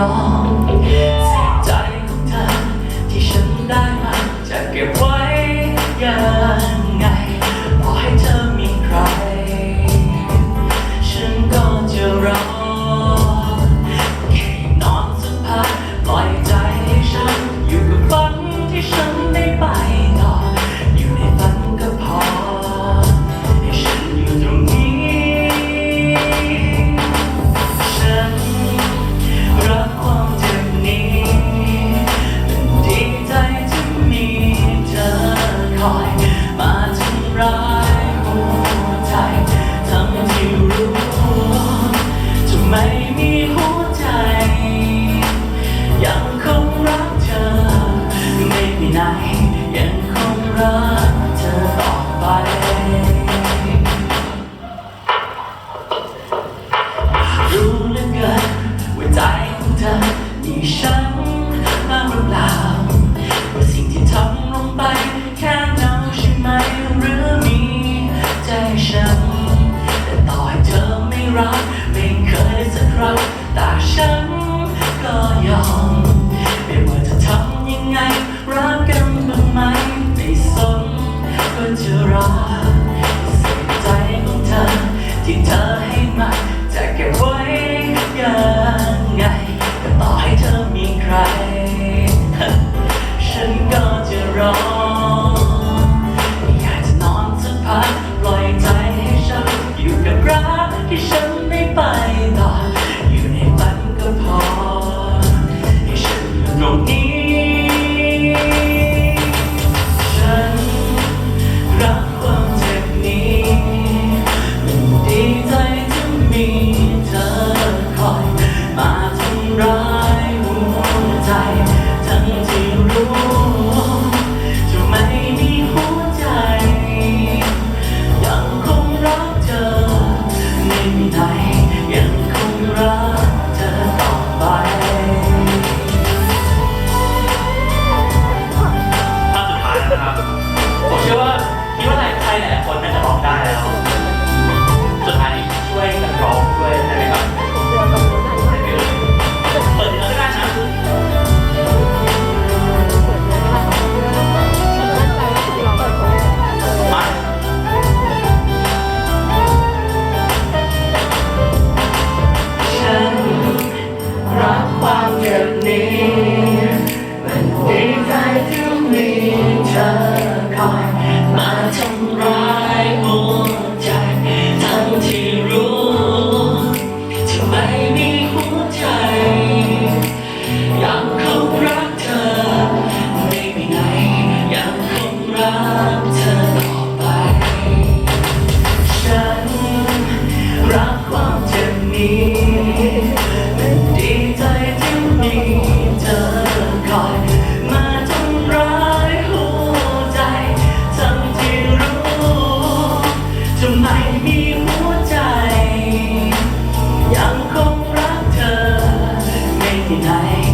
ใจของเธอที่ฉันได้มาจะเก็บไว้ยังไงพอให้เธอมีใคร ฉันก็จะรอแค่นอนสักพักปล่อยใจให้ฉันอยู่กับฝันที่ฉัน ยังคงรักเธอต่อไป รู้เหลือเกินว่าใจของเธอมีฉันบ้างหรือเปล่าว่าสิ่งที่ทำลงไป แค่เดาใช่ไหมหรือมีใจฉัน แต่ต่อให้เธอไม่รัก ไม่เคยสักครั้งแต่ฉัน มาทำร้าย Tonight.